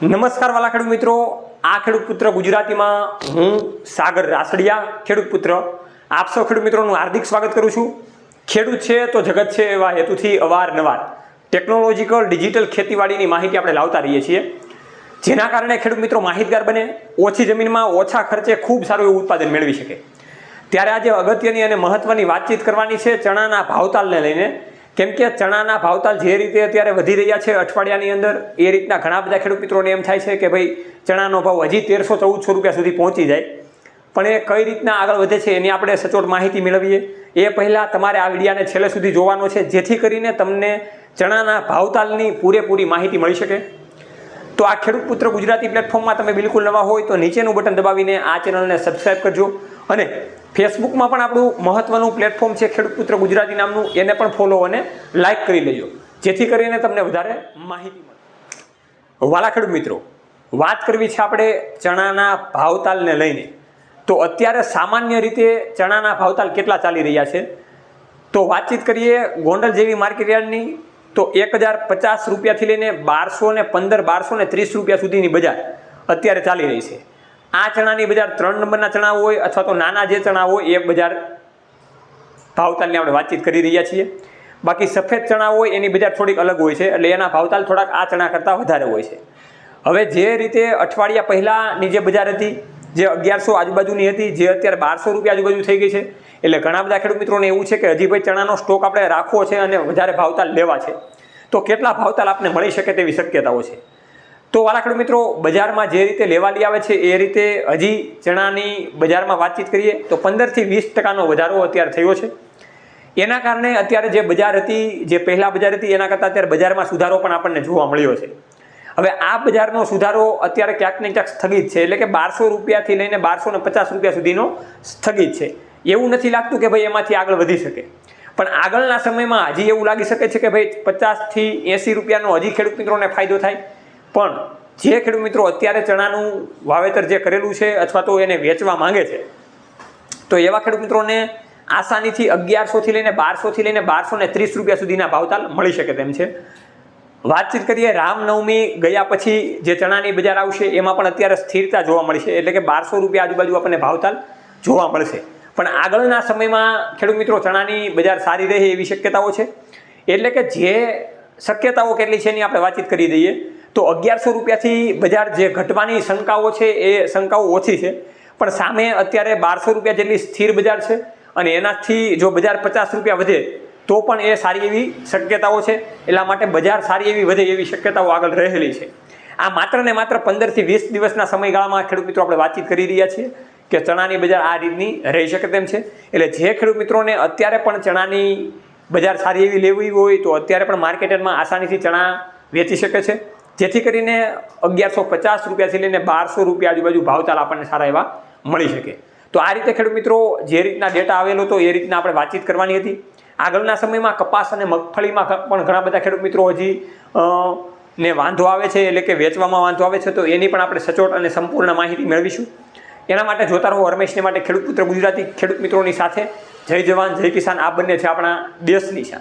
નમસ્કાર વાલા ખેડૂત મિત્રો. આ ખેડૂત પુત્ર ગુજરાતીમાં હું સાગર રાસડિયા, ખેડૂત પુત્ર. આપ ખેડૂત મિત્રોનું હાર્દિક સ્વાગત કરું છું. ખેડૂત છે તો જગત છે એવા હેતુથી અવારનવાર ટેકનોલોજીકલ ડિજિટલ ખેતીવાડીની માહિતી આપણે લાવતા રહીએ છીએ. જેના કારણે ખેડૂત મિત્રો માહિતગાર બને, ઓછી જમીનમાં ઓછા ખર્ચે ખૂબ સારું એવું ઉત્પાદન મેળવી શકે. ત્યારે આજે અગત્યની અને મહત્વની વાતચીત કરવાની છે ચણાના ભાવતાલને લઈને. કેમ કે ચણાના ભાવતાલ જે રીતે અત્યારે વધી રહ્યા છે અઠવાડિયાની અંદર, એ રીતના ઘણા બધા ખેડૂત મિત્રોને એમ થાય છે કે ભાઈ, ચણાનો ભાવ હજી તેરસો ચૌદસો રૂપિયા સુધી પહોંચી જાય. પણ એ કઈ રીતના આગળ વધે છે એની આપણે સચોટ માહિતી મેળવીએ. એ પહેલાં તમારે આ વિડીયાને છેલ્લે સુધી જોવાનો છે, જેથી કરીને તમને ચણાના ભાવતાલની પૂરેપૂરી માહિતી મળી શકે. તો આ ખેડૂત પુત્ર ગુજરાતી પ્લેટફોર્મમાં તમે બિલકુલ નવા હોય તો નીચેનું બટન દબાવીને આ ચેનલને સબસ્ક્રાઈબ કરજો. અને ફેસબુકમાં પણ આપણું મહત્વનું પ્લેટફોર્મ છે ખેડૂત પુત્ર ગુજરાતી નામનું, એને પણ ફોલો અને લાઇક કરી લેજો. જેથી કરીને તમને વધારે માહિતી મળે. વાલા ખેડૂત મિત્રો, વાત કરવી છે આપણે ચણાના ભાવતાલને લઈને. તો અત્યારે સામાન્ય રીતે ચણાના ભાવતાલ કેટલા ચાલી રહ્યા છે? તો વાતચીત કરીએ ગોંડલ જેવી માર્કેટ યાર્ડની. તો એક હજાર પચાસ રૂપિયાથી લઈને બારસો ને પંદર, બારસો ને ત્રીસ રૂપિયા સુધીની બજાર અત્યારે ચાલી રહી છે. આ ચણાની બજાર ત્રણ નંબરના ચણા હોય અથવા તો નાના જે ચણા હોય, એ બજાર ભાવતાલની આપણે વાતચીત કરી રહ્યા છીએ. બાકી સફેદ ચણા હોય, એની બજાર થોડીક અલગ હોય છે, એટલે એના ભાવતાલ થોડાક આ ચણા કરતાં વધારે હોય છે. હવે જે રીતે અઠવાડિયા પહેલાંની જે બજાર હતી જે અગિયારસો આજુબાજુની હતી, જે અત્યારે બારસો રૂપિયા આજુબાજુ થઈ ગઈ છે. એટલે ઘણા બધા ખેડૂત મિત્રોને એવું છે કે હજી ભાઈ ચણાનો સ્ટોક આપણે રાખવો છે અને વધારે ભાવતાલ લેવા છે. તો કેટલા ભાવતાલ આપને મળી શકે તેવી શક્યતાઓ છે? તો વાલા ખેડૂત મિત્રો, બજારમાં જે રીતે લેવાલી આવે છે, એ રીતે હજી ચણાની બજારમાં વાતચીત કરીએ તો પંદરથી વીસ ટકાનો વધારો અત્યારે થયો છે. એના કારણે અત્યારે જે બજાર હતી, જે પહેલાં બજાર હતી, એના કરતાં અત્યારે બજારમાં સુધારો પણ આપણને જોવા મળ્યો છે. હવે આ બજારનો સુધારો અત્યારે ક્યાંક ને ક્યાંક સ્થગિત છે. એટલે કે બારસો રૂપિયાથી લઈને બારસો ને પચાસ રૂપિયા સુધીનો સ્થગિત છે. એવું નથી લાગતું કે ભાઈ એમાંથી આગળ વધી શકે. પણ આગળના સમયમાં હજી એવું લાગી શકે છે કે ભાઈ પચાસથી એંસી રૂપિયાનો હજી ખેડૂત મિત્રોને ફાયદો થાય. પણ જે ખેડૂત મિત્રો અત્યારે ચણાનું વાવેતર જે કરેલું છે અથવા તો એને વેચવા માંગે છે, તો એવા ખેડૂત મિત્રોને આસાનીથી અગિયારસોથી લઈને બારસોથી લઈને બારસો ત્રીસ રૂપિયા સુધીના ભાવતાલ મળી શકે તેમ છે. વાતચીત કરીએ. રામનવમી ગયા પછી જે ચણાની બજાર આવશે એમાં પણ અત્યારે સ્થિરતા જોવા મળશે. એટલે કે બારસો રૂપિયા આજુબાજુ આપણને ભાવતાલ જોવા મળશે. પણ આગળના સમયમાં ખેડૂત મિત્રો, ચણાની બજાર સારી રહે એવી શક્યતાઓ છે? એટલે કે જે શક્યતાઓ કેટલી છે એની આપણે વાતચીત કરી દઈએ. તો અગિયારસો રૂપિયાથી બજાર જે ઘટવાની શંકાઓ છે એ શંકાઓ ઓછી છે. પણ સામે અત્યારે બારસો રૂપિયા જેટલી સ્થિર બજાર છે અને એનાથી જો બજાર પચાસ રૂપિયા વધે તો પણ એ સારી એવી શક્યતાઓ છે. એટલા માટે બજાર સારી એવી વધે એવી શક્યતાઓ આગળ રહેલી છે. આ માત્ર ને માત્ર પંદરથી વીસ દિવસના સમયગાળામાં ખેડૂત મિત્રો આપણે વાતચીત કરી રહ્યા છીએ કે ચણાની બજાર આ રીતની રહી શકે તેમ છે. એટલે જે ખેડૂત મિત્રોને અત્યારે પણ ચણાની બજાર સારી એવી લેવી હોય તો અત્યારે પણ માર્કેટમાં આસાનીથી ચણા વેચી શકે છે. જેથી કરીને અગિયારસો પચાસ રૂપિયાથી લઈને બારસો રૂપિયા આજુબાજુ ભાવતાલ આપણને સારા એવા મળી શકે. તો આ રીતે ખેડૂત મિત્રો જે રીતના ડેટા આવેલો હતો એ રીતના આપણે વાતચીત કરવાની હતી. આગળના સમયમાં કપાસ અને મગફળીમાં પણ ઘણા બધા ખેડૂત મિત્રો હજી ને વાંધો આવે છે, એટલે કે વેચવામાં વાંધો આવે છે, તો એની પણ આપણે સચોટ અને સંપૂર્ણ માહિતી મેળવીશું. એના માટે જોતા રહો હરમેશને માટે ખેડૂત પુત્ર ગુજરાતી ખેડૂત મિત્રોની સાથે. જય જવાન, જય કિસાન. આ બંને છે આપણા દેશની છે.